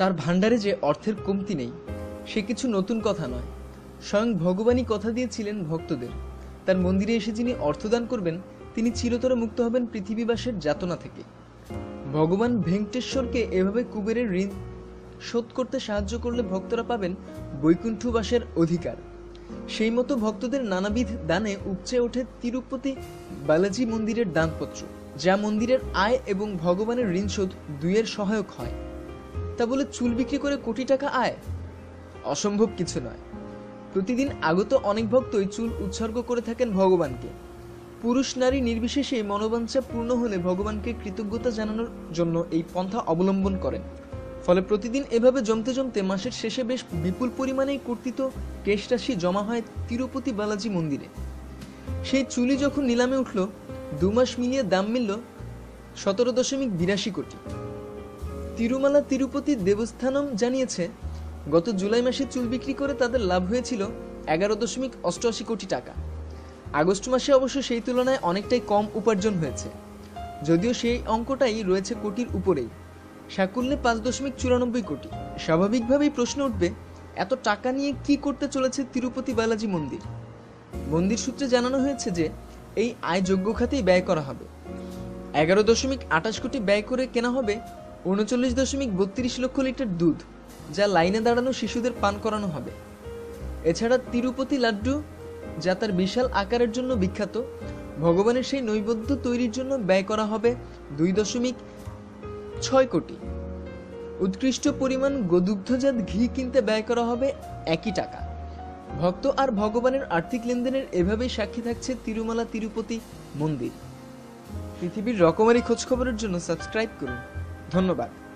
তার ভাণ্ডারে যে অর্থের কমতি নেই, সে কিছু নতুন কথা নয়। স্বয়ং ভগবানই কথা দিয়েছিলেন ভক্তদের। তার মন্দিরে এসে যিনি অর্থদান করবেন, তিনি চিরতরে মুক্ত হবেন পৃথিবীবাসের যাতনা থেকে। ভগবান ভেঙ্কটেশ্বরকে এভাবে কুবেরের ঋণ শোধ করতে সাহায্য করলে ভক্তরা পাবেন বৈকুণ্ঠবাসের অধিকার। সেই মতো ভক্তদের নানাবিধ দানে উপচে ওঠে তিরুপতি বালাজি মন্দিরের দানপত্র, যা মন্দিরের আয় এবং ভগবানের ঋণ শোধ দুইয়ের সহায়ক হয়। তা বলে চুল বিক্রি করে কোটি টাকা আয়? অসম্ভব কিছু নয়। প্রতিদিন আগত অনেক ভক্তই চুল উৎসর্গ করে থাকেন ভগবানকে। পুরুষ নারী নির্বিশেষে মনোবাঞ্ছা পূর্ণ হলে ভগবানকে কৃতজ্ঞতা জানানোর জন্য এই পন্থা অবলম্বন করেন। ফলে প্রতিদিন এভাবে জমতে জমতে মাসের শেষে বেশ বিপুল পরিমাণেই কর্তৃত কেশরাশি জমা হয় তিরুপতি বালাজি মন্দিরে। সেই চুলি যখন নিলামে উঠল দু মাস মিলিয়ে দাম মিলল সতেরো দশমিক বিরাশি কোটি। তিরুমালা তিরুপতি দেবস্থানম জানিয়েছে, গত জুলাই মাসে চুল বিক্রি করে তাদের লাভ হয়েছিল এগারো দশমিক অষ্টআশি কোটি টাকা। আগস্ট মাসে অবশ্য সেই তুলনায় অনেকটাই কম উপার্জন হয়েছে। যদিও সেই অঙ্কটাই রয়েছে কোটির উপরেই। সাকুল্যে পাঁচ দশমিক চুরানব্বই কোটি। স্বাভাবিকভাবেই প্রশ্ন উঠবে, এত টাকা নিয়ে কি করতে চলেছে তিরুপতি বালাজি মন্দির? মন্দির সূত্রে জানানো হয়েছে যে, এই আয় যোগ্য খাতেই ব্যয় করা হবে। এগারো দশমিক আঠাশ কোটি ব্যয় করে কেনা হবে উনচল্লিশ দশমিক বত্রিশ লক্ষ লিটার দুধ, যা লাইনে দাঁড়ানো শিশুদের পান করানো হবে। এছাড়া তিরুপতি লাড্ডু, যা তার বিশাল আকারের জন্য বিখ্যাত, ভগবানের সেই নৈবেদ্য তৈরির জন্য ব্যয় করা হবে দুই দশমিক ছয় কোটি। উৎকৃষ্ট পরিমাণ গোদুগ্ধজাত ঘি কিনতে ব্যয় করা হবে একই টাকা। ভক্ত আর ভগবানের আর্থিক লেনদেনের এভাবেই সাক্ষী থাকছে তিরুমালা তিরুপতি মন্দির। পৃথিবীর রকমারি খোঁজখবরের জন্য সাবস্ক্রাইব করুন। ধন্যবাদ।